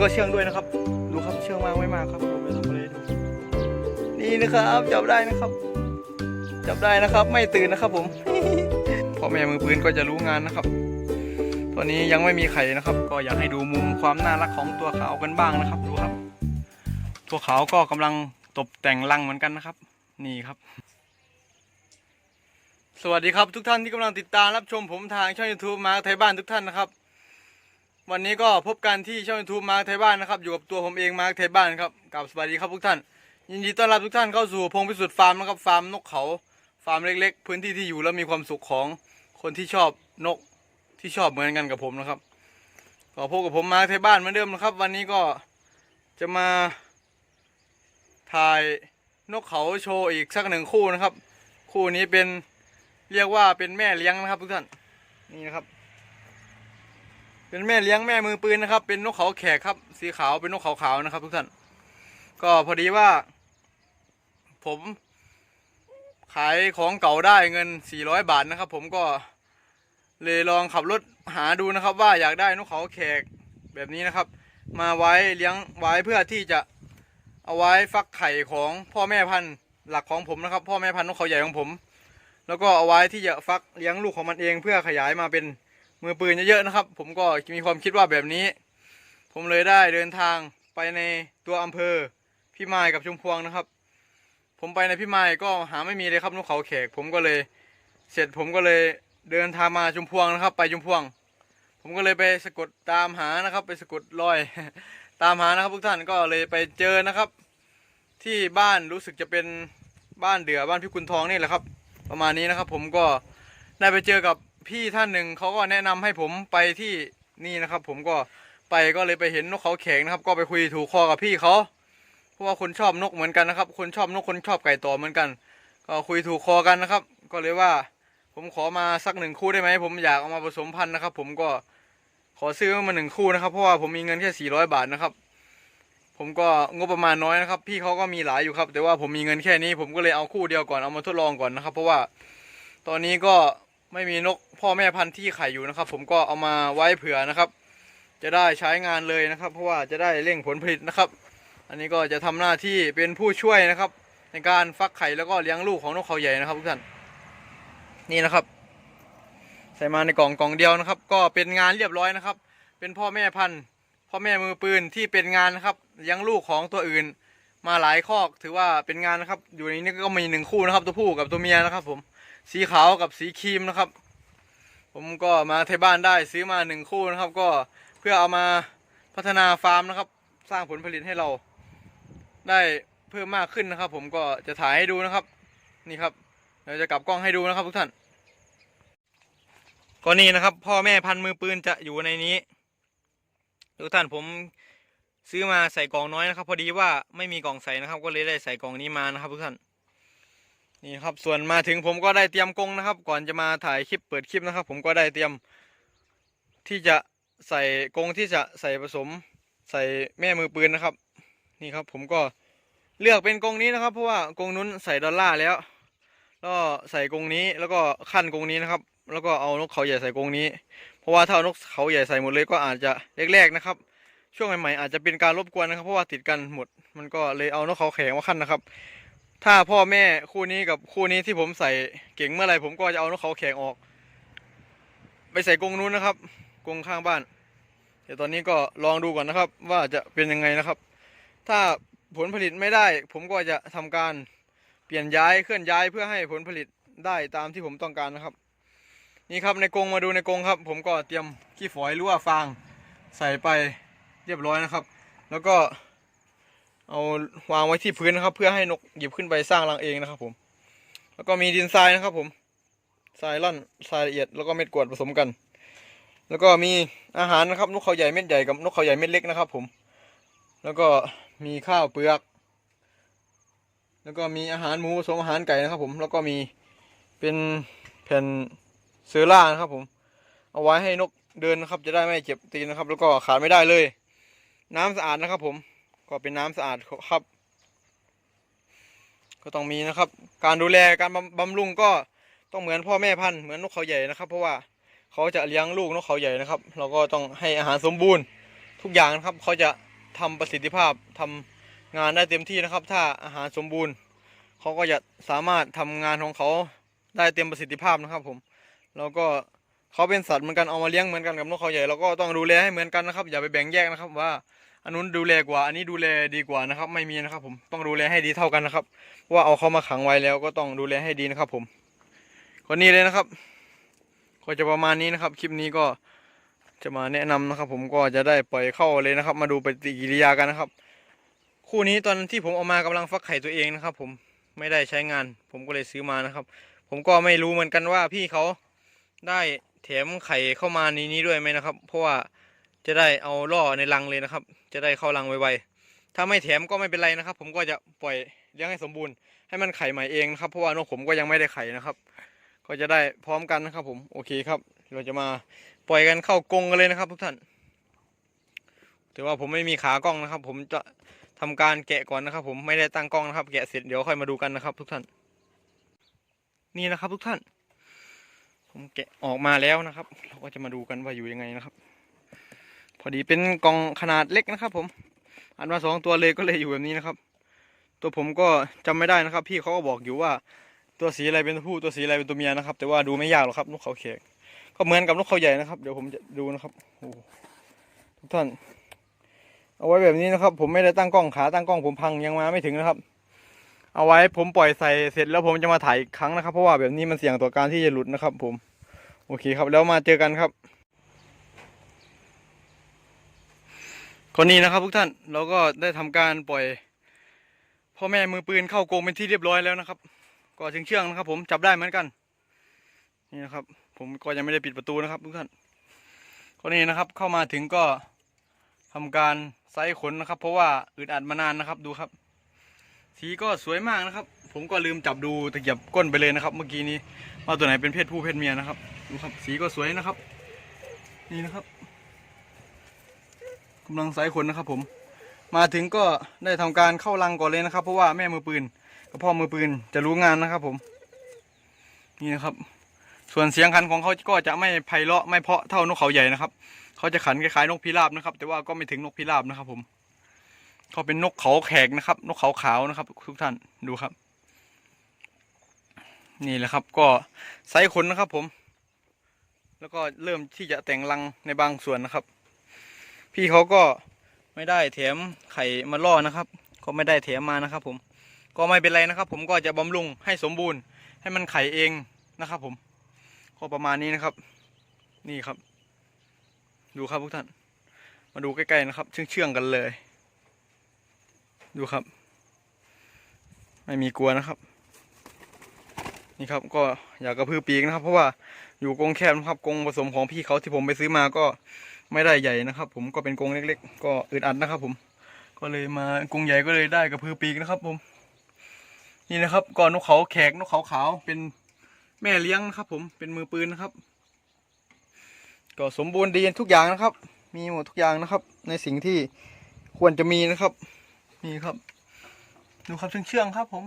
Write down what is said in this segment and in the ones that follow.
ก็เชื่องด้วยนะครับ ดูครับเชื่องมากไม่มากครับผมจะทำอะไรดูนี่นะครับจับได้นะครับ จับได้นะครับไม่ตื่นนะครับ ผมพ่อแม่มือปืนก็จะรู้งานนะครับตอนนี้ยังไม่มีไข่นะครับ ก็อยากให้ดูมุมความน่ารักของตัวขาวกันบ้างนะครับ ดูครับ ตัวขาวก็กำลังตกแต่งรังเหมือนกันนะครับ นี่ครับ สวัสดีครับทุกท่านที่กำลังติดตามรับชมผมทางช่อง YouTube มาไทยบ้านทุกท่านนะครับ วันนี้ก็พบกันที่ช่อง YouTube มาไทยบ้านนะครับ อยู่กับตัวผมเองมาไทยบ้านครับกับสวัสดีครับทุกท่าน ยินดีต้อนรับทุกท่านเข้าสู่พงพิสุทธิ์ฟาร์มนะครับฟาร์มนกเขาฟาร์มเล็ก ๆ พื้นที่ที่อยู่แล้วมีความสุขของคนที่ชอบนกที่ชอบเหมือนกันกับผมนะครับก็พบกับผมมาไทยบ้านเหมือนเดิมนะครับ วันนี้ก็จะมาถ่ายนกเขาโชว์อีกสักหนึ่งคู่นะครับ คู่นี้เป็นเรียกว่าเป็นแม่เลี้ยงนะครับ ทุกท่านนี่นะครับ เป็นแม่เลี้ยงแม่มือปืนนะครับ เป็นนกเขาแขกครับ สีขาวเป็นนกเขาขาวนะครับ ทุกท่าน ก็พอดีว่า ผม ขายของเก่าได้เงิน 400 บาทนะครับ ผมก็เลยลองขับรถหาดูนะครับ ว่าอยากได้นกเขาแขกแบบนี้นะครับ มาไว้เลี้ยงไว้เพื่อที่จะเอาไว้ฟักไข่ของพ่อแม่พันธุ์หลักของผมนะครับ พ่อแม่พันธุ์นกเขาใหญ่ของผม แล้วก็เอาไว้ที่จะฟักเลี้ยงลูกของมันเองเพื่อขยายมาเป็น มือปืนเยอะๆนะครับ ผมก็มีความคิดว่าแบบนี้ ผมเลยได้เดินทางไปในตัวอำเภอพี่ไม้กับชุมพวงนะครับ ผมไปในพี่ไม้ก็หาไม่มีเลยครับนกเขาแขก ผมก็เลยเสร็จผมก็เลยเดินทางมาชุมพวงนะครับ ไปชุมพวง ผมก็เลยไปสะกดตามหานะครับ ไปสะกดรอย ตามหานะครับทุกท่านก็เลยไปเจอนะครับ ที่บ้านรู้สึกจะเป็นบ้านเดือบ้านพี่คุณทองนี่แหละครับ ประมาณนี้นะครับ ผมก็ได้ไปเจอกับ พี่ท่านหนึ่งเขาก็แนะนำให้ผมไปที่นี่นะครับ ผมก็ไปก็เลยไปเห็นนกเขาแขกนะครับ ก็ไปคุยถูกคอกับพี่เขาเพราะว่าคนชอบนกเหมือนกันนะครับ คนชอบนกคนชอบไก่ต่อเหมือนกัน ก็คุยถูกคอกันนะครับ ก็เลยว่าผมขอมาสักหนึ่งคู่ได้ไหมผมอยากเอามาผสมพันธุ์นะครับ ผมก็ขอซื้อมาหนึ่งคู่นะครับ เพราะว่าผมมีเงินแค่สี่ร้อยบาทนะครับ ผมก็งบประมาณน้อยนะครับ พี่เขาก็มีหลายอยู่ครับ แต่ว่าผมมีเงินแค่นี้ ผมก็เลยเอาคู่เดียวก่อนเอามาทดลองก่อนนะครับ เพราะว่าตอนนี้ก็ ไม่มีนกพ่อแม่พันธุ์ที่ไข่อยู่นะครับ ผมก็เอามาไว้เผื่อนะครับ จะได้ใช้งานเลยนะครับ เพราะว่าจะได้เร่งผลผลิตนะครับ อันนี้ก็จะทำหน้าที่เป็นผู้ช่วยนะครับ ในการฟักไข่แล้วก็เลี้ยงลูกของนกเขาใหญ่นะครับทุกท่านนี่นะครับ ใส่มาในกล่องกล่องเดียวนะครับ ก็เป็นงานเรียบร้อยนะครับ เป็นพ่อแม่พันธุ์พ่อแม่มือปืนที่เป็นงานนะครับเลี้ยงลูกของตัวอื่น มาหลายคอกถือว่าเป็นงานนะครับ อยู่ในนี้ก็มีหนึ่งคู่นะครับ ตัวผู้กับตัวเมียนะครับผม สีขาวกับสีครีมนะครับ ผมก็มาที่บ้านได้ซื้อมาหนึ่งคู่นะครับ ก็เพื่อเอามาพัฒนาฟาร์มนะครับ สร้างผลผลิตให้เรา ได้เพิ่มมากขึ้นนะครับ ผมก็จะถ่ายให้ดูนะครับ นี่ครับเดี๋ยวจะกลับกล้องให้ดูนะครับทุกท่านก็นี่นะครับ พ่อแม่พันมือปืนจะอยู่ในนี้ทุกท่านผมซื้อมาใส่กล่องน้อยนะครับ พอดีว่าไม่มีกล่องใส่นะครับ ก็เลยได้ใส่กล่องนี้มานะครับทุกท่าน นี่ครับส่วนมาถึงผมก็ได้เตรียมกงนะครับ ก่อนจะมาถ่ายคลิปเปิดคลิปนะครับ ผมก็ได้เตรียมที่จะใส่กงที่จะใส่ผสม ใส่แม่มือปืนนะครับ นี่ครับผมก็เลือกเป็นกงนี้นะครับ เพราะว่ากงนู้นใส่ดอลลาร์แล้วแล้วก็ใส่กงนี้แล้วก็ขั้นกงนี้นะครับ แล้วก็เอานกเขาใหญ่ใส่กงนี้ เพราะว่าถ้าเอานกเขาใหญ่ใส่หมดเลยก็อาจจะแรกๆนะครับ ช่วงใหม่ๆอาจจะเป็นการรบกวนนะครับ เพราะว่าติดกันหมด มันก็เลยเอานกเขาแข็งมาขั้นนะครับ ถ้าพ่อแม่คู่นี้กับคู่นี้ที่ผมใส่เก่งเมื่อไรผมก็จะเอานกเขาแข็งออก ไปใส่กรงนู้นนะครับกรงข้างบ้าน เดี๋ยวตอนนี้ก็ลองดูก่อนนะครับ ว่าจะเป็นยังไงนะครับ ถ้าผลผลิตไม่ได้ ผมก็จะทำการเปลี่ยนย้ายเคลื่อนย้ายเพื่อให้ผลผลิตได้ตามที่ผมต้องการนะครับ นี่ครับในกรงมาดูในกรงครับ ผมก็เตรียมขี้ฝอยหรือว่าฟางใส่ไปเรียบร้อยนะครับ แล้วก็ เอาวางไว้ที่พื้นนะครับ เพื่อให้นกหยิบขึ้นไปสร้างรังเองนะครับ ผม แล้วก็มีดินทรายนะครับ ผมทรายร่อนทรายละเอียดแล้วก็เม็ดกรวดผสมกัน แล้วก็มีอาหารนะครับ นกเขาใหญ่เม็ดใหญ่กับนกเขาใหญ่เม็ดเล็กนะครับ ผม แล้วก็มีข้าวเปลือก แล้วก็มีอาหารหมูผสมอาหารไก่นะครับ ผมแล้วก็มีเป็นแผ่นเซอร่านะครับ ผม เอาไว้ให้นกเดินนะครับ จะได้ไม่เจ็บตีนนะครับ แล้วก็ขาดไม่ได้เลย น้ำสะอาดนะครับ ผม ก็เป็นน้ำสะอาดครับ ก็ต้องมีนะครับ การดูแลการบำบำรุงก็ต้องเหมือนพ่อแม่พันธุ์เหมือนนกเขาใหญ่นะครับ เพราะว่าเขาจะเลี้ยงลูกนกเขาใหญ่นะครับ เราก็ต้องให้อาหารสมบูรณ์ทุกอย่างนะครับเขาจะทำประสิทธิภาพทำงานได้เต็มที่นะครับ ถ้าอาหารสมบูรณ์เขาก็จะสามารถทำงานของเขาได้เต็มประสิทธิภาพนะครับ ผมแล้วก็เขาเป็นสัตว์เหมือนกันเอามาเลี้ยงเหมือนกันกับนกเขาใหญ่เราก็ต้องดูแลให้เหมือนกันนะครับ อย่าไปแบ่งแยกนะครับว่า อันนู้นดูแลกว่า อันนี้ดูแลดีกว่านะครับ ไม่มีนะครับ ผมต้องดูแลให้ดีเท่ากันนะครับ ว่าเอาเขามาขังไว้แล้วก็ต้องดูแลให้ดีนะครับ ผมคนนี้เลยนะครับ ก็จะประมาณนี้นะครับ คลิปนี้ก็จะมาแนะนำนะครับ ผมก็จะได้ปล่อยเข้าเลยนะครับ มาดูปฏิกิริยากันนะครับ คู่นี้ตอนที่ผมเอามากำลังฟักไข่ตัวเองนะครับ ผมไม่ได้ใช้งาน ผมก็เลยซื้อมานะครับ ผมก็ไม่รู้เหมือนกันว่าพี่เขาได้แถมไข่เข้ามาในนี้ด้วยไหมนะครับ เพราะว่า จะได้เอาล่อในรังเลยนะครับ จะได้เข้ารังไวๆถ้าไม่แถมก็ไม่เป็นไรนะครับ ผมก็จะปล่อยเลี้ยงให้สมบูรณ์ให้มันไข่ใหม่เองนะครับเพราะว่านกผมก็ยังไม่ได้ไข่นะครับ ก็จะได้พร้อมกันนะครับ ผมโอเคครับ เราจะมาปล่อยกันเข้ากรงกันเลยนะครับทุกท่านแต่ว่าผมไม่มีขากล้องนะครับ ผมจะทำการแกะก่อนนะครับ ผมไม่ได้ตั้งกล้องนะครับ แกะเสร็จเดี๋ยวค่อยมาดูกันนะครับ ทุกท่าน นี่นะครับ ทุกท่าน ผมแกะออกมาแล้วนะครับ เราก็จะมาดูกันว่าอยู่ยังไงนะครับ พอดีเป็นกล่องขนาดเล็กนะครับ ผม อันมาสองตัวเลยก็เลยอยู่แบบนี้นะครับ ตัวผมก็จำไม่ได้นะครับ พี่เขาก็บอกอยู่ว่า ตัวสีอะไรเป็นตัวผู้ตัวสีอะไรเป็นตัวเมียนะครับ แต่ว่าดูไม่ยากหรอกครับนกเขาแขกก็เหมือนกับนกเขาใหญ่นะครับ เดี๋ยวผมจะดูนะครับโอ้ทุกท่าน เอาไว้แบบนี้นะครับ ผมไม่ได้ตั้งกล้องขาตั้งกล้องผมพังยังมาไม่ถึงนะครับ เอาไว้ผมปล่อยใส่เสร็จแล้วผมจะมาถ่ายอีกครั้งนะครับ เพราะว่าแบบนี้มันเสี่ยงต่อการที่จะหลุดนะครับ ผม โอเคครับ แล้วมาเจอกันครับ คนนี้นะครับทุกท่านเราก็ได้ทำการปล่อยพ่อแม่มือปืนเข้ากรงเป็นที่เรียบร้อยแล้วนะครับ ก็ถึงเชื่องนะครับ ผมจับได้เหมือนกัน นี่นะครับ ผมก็ยังไม่ได้ปิดประตูนะครับทุกท่านคนนี้นะครับ เข้ามาถึงก็ทำการไซส์ขนนะครับ เพราะว่าอึดอัดมานานนะครับดูครับ สีก็สวยมากนะครับ ผมก็ลืมจับดูตะเกียบก้นไปเลยนะครับ เมื่อกี้นี้ว่าตัวไหนเป็นเพศผู้เพศเมียนะครับ ดูครับ สีก็สวยนะครับ นี่นะครับ กำลังไซส์ขนนะครับ ผม มาถึงก็ได้ทำการเข้ารังก่อนเลยนะครับ เพราะว่าแม่มือปืนกับพ่อมือปืนจะรู้งานนะครับ ผม นี่นะครับ ส่วนเสียงขันของเขาก็จะไม่ไพเราะไม่เพาะเท่านกเขาใหญ่นะครับเขาจะขันคล้ายๆนกพิราบนะครับ แต่ว่าก็ไม่ถึงนกพิราบนะครับ ผมเขาเป็นนกเขาแขกนะครับ นกเขาขาวนะครับ ทุกท่านดูครับ นี่แหละครับ ก็ไซส์ขนนะครับ ผม แล้วก็เริ่มที่จะแต่งรังในบางส่วนนะครับ พี่เขาก็ไม่ได้แถมไข่มาล่อนะครับ ก็ไม่ได้แถมมานะครับ ผมก็ไม่เป็นไรนะครับ ผมก็จะบำรุงให้สมบูรณ์ ให้มันไข่เองนะครับ ผมก็ประมาณนี้นะครับ นี่ครับ ดูครับทุกท่าน มาดูใกล้ๆนะครับ เชื่องๆกันเลย ดูครับ ไม่มีกลัวนะครับ นี่ครับก็อยากกระพือปีกนะครับ เพราะว่าอยู่กรงแคบนะครับกรงผสมของพี่เขาที่ผมไปซื้อมาก็ ไม่ได้ใหญ่นะครับ ผมก็เป็นกรงเล็ก ๆ ก็อึดอัดนะครับ ผม ก็เลยมากรงใหญ่ก็เลยได้กระพือปีกนะครับ ผม นี่นะครับก่อนนกเขาแขกนกเขาขาวเป็นแม่เลี้ยงนะครับ ผมเป็นมือปืนนะครับ ก็สมบูรณ์ดีทุกอย่างนะครับ มีหมดทุกอย่างนะครับ ในสิ่งที่ควรจะมีนะครับ นี่ครับ ดูครับเชื่องๆครับ ผม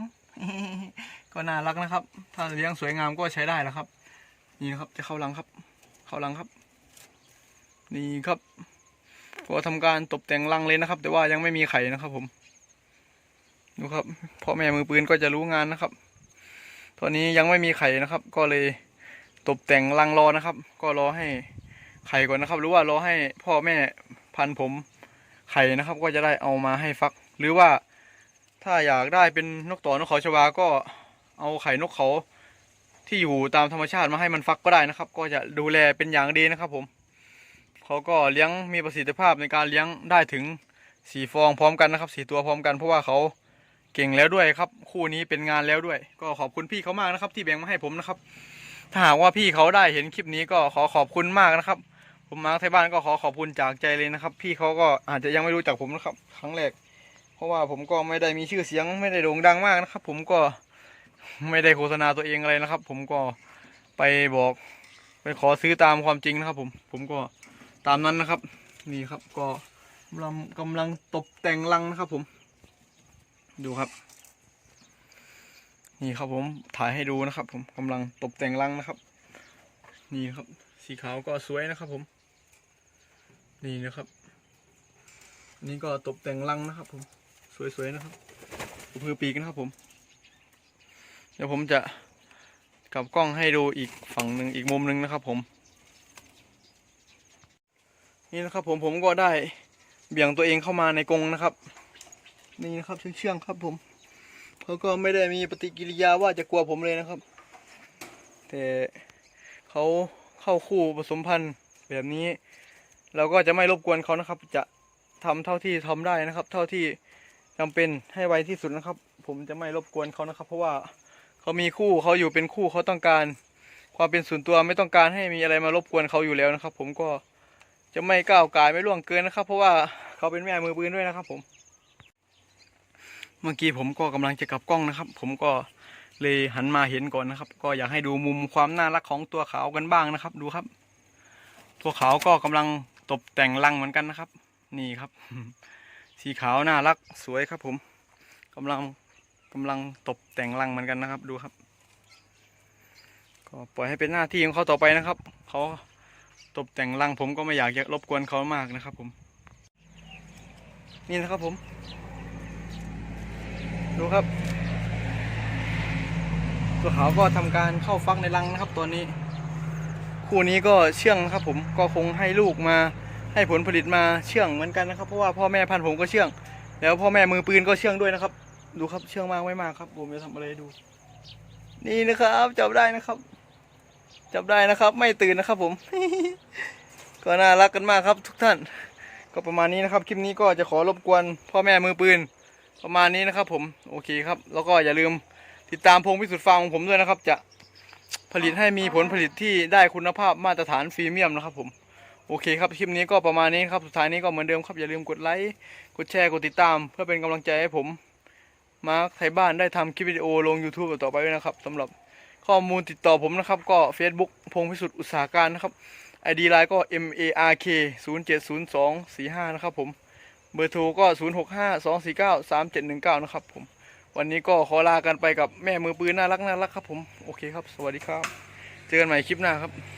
ก็น่ารักนะครับ ถ้าเลี้ยงสวยงามก็ใช้ได้แล้วครับ นี่นะครับ จะเข้ารังครับ เข้ารังครับ นี่ครับก็ทำการตกแต่งรังเลยนะครับ แต่ว่ายังไม่มีไข่นะครับ ผม ดูครับพ่อแม่มือปืนก็จะรู้งานนะครับ ตอนนี้ยังไม่มีไข่นะครับ ก็เลยตกแต่งรังรอนะครับ ก็รอให้ไข่ก่อนนะครับ หรือว่ารอให้พ่อแม่พันผมไข่นะครับ ก็จะได้เอามาให้ฟัก หรือว่าถ้าอยากได้เป็นนกต่อนกเขาชวาก็เอาไข่นกเขาที่อยู่ตามธรรมชาติมาให้มันฟักก็ได้นะครับ ก็จะดูแลเป็นอย่างดีนะครับผม เขาก็เลี้ยงมีประสิทธิภาพในการเลี้ยงได้ถึงสี่ฟองพร้อมกันนะครับสี่ตัวพร้อมกันเพราะว่าเขาเก่งแล้วด้วยครับ คู่นี้เป็นงานแล้วด้วย ก็ขอบคุณพี่เขามากนะครับ ที่แบ่งมาให้ผมนะครับ ถ้าหากว่าพี่เขาได้เห็นคลิปนี้ก็ขอขอบคุณมากนะครับ ผมมาร์คไทยบ้านก็ขอขอบคุณจากใจเลยนะครับ พี่เขาก็อาจจะยังไม่รู้จักผมนะครับ ครั้งแรก เพราะว่าผมก็ไม่ได้มีชื่อเสียงไม่ได้โด่งดังมากนะครับ ผมก็ไม่ได้โฆษณาตัวเองอะไรนะครับ ผมก็ไปบอก ไปขอซื้อตามความจริงนะครับ ผมผมก็ ตามนั้นนะครับ นี่ครับก็กำลังกำลังตกแต่งรังนะครับ ผม ดูครับ นี่ครับผมถ่ายให้ดูนะครับ ผมกำลังตกแต่งรังนะครับ นี่ครับ สีขาวก็สวยนะครับ ผม นี่นะครับนนี่ก็ตกแต่งรังนะครับ ผม สวยๆนะครับพือปีกนะครับผม เดี๋ยวผมจะกลับกล้องให้ดูอีกฝั่งหนึ่งอีกมุมหนึ่งนะครับ ผม นี่นะครับผมผมก็ได้เบี่ยงตัวเองเข้ามาในกรงนะครับ นี่นะครับเชื่องๆครับผมเขาก็ไม่ได้มีปฏิกิริยาว่าจะกลัวผมเลยนะครับ แต่เขาเข้าคู่ผสมพันธุ์แบบนี้ เราก็จะไม่รบกวนเขานะครับ จะทำเท่าที่ทำได้นะครับ เท่าที่จำเป็นให้ไวที่สุดนะครับ ผมจะไม่รบกวนเขานะครับ เพราะว่าเขามีคู่เขาอยู่เป็นคู่เขาต้องการ ความเป็นส่วนตัวไม่ต้องการให้มีอะไรมารบกวนเขาอยู่แล้วนะครับ ผมก็ จะไม่ก้าวไก่ายไม่ล่วงเกินนะครับ เพราะว่าเขาเป็นแม่มือปืนด้วยนะครับ ผม เมื่อกี้ผมก็กำลังจะกลับกล้องนะครับ ผมก็เลยหันมาเห็นก่อนนะครับ ก็อยากให้ดูมุมความน่ารักของตัวขาวกันบ้างนะครับ ดูครับ ตัวขาวก็กำลังตกแต่งรังเหมือนกันนะครับ นี่ครับ สีขาวน่ารักสวยครับ ผมกำลังกำลังตกแต่งรังเหมือนกันนะครับ ดูครับ ก็ปล่อยให้เป็นหน้าที่ของเขาต่อไปนะครับเขา ตกแต่งรังผมก็ไม่อยากจะรบกวนเขามากนะครับ ผม นี่นะครับผม ดูครับ ตัวขาวก็ทำการเข้าฟักในรังนะครับตัวนี้ คู่นี้ก็เชื่องครับ ผมก็คงให้ลูกมาให้ผลผลิตมาเชื่องเหมือนกันนะครับ เพราะว่าพ่อแม่พันธุ์ผมก็เชื่อง แล้วพ่อแม่มือปืนก็เชื่องด้วยนะครับ ดูครับเชื่องมากไม่มากครับ ผมจะทำอะไรดู นี่นะครับจับได้นะครับ จับได้นะครับ ไม่ตื่นนะครับผม ก็น่ารักกันมากครับทุกท่าน ก็ประมาณนี้นะครับ คลิปนี้ก็จะขอรบกวนพ่อแม่มือปืน ประมาณนี้นะครับ ผมโอเคครับ แล้วก็อย่าลืมติดตามพงพิสุทธิ์ฟาร์มของผมด้วยนะครับ จะผลิตให้มีผลผลิตที่ได้คุณภาพมาตรฐานพรีเมียมนะครับ ผมโอเคครับคลิปนี้ก็ประมาณนี้ครับสุดท้ายนี้ก็เหมือนเดิมครับอย่าลืมกดไลค์กดแชร์กดติดตาม เพื่อเป็นกำลังใจให้ผมมาร์คไทยบ้านได้ทำคลิปวิดีโอลง YouTube ต่อไปด้วยนะครับสำหรับ ข้อมูลติดต่อผมนะครับก็ Facebook พงพิสุทธิ์อุตสาหการนะครับ ID ไลน์ก็ M A R K 0 7 0 2 4 5นะครับผม เบอร์โทรก็ 0 6 5 2 4 9 3 7 1 9 นะครับผม วันนี้ก็ขอลากันไปกับแม่มือปืนน่ารักน่ารักครับผม โอเคครับ สวัสดีครับ เจอกันใหม่คลิปหน้าครับ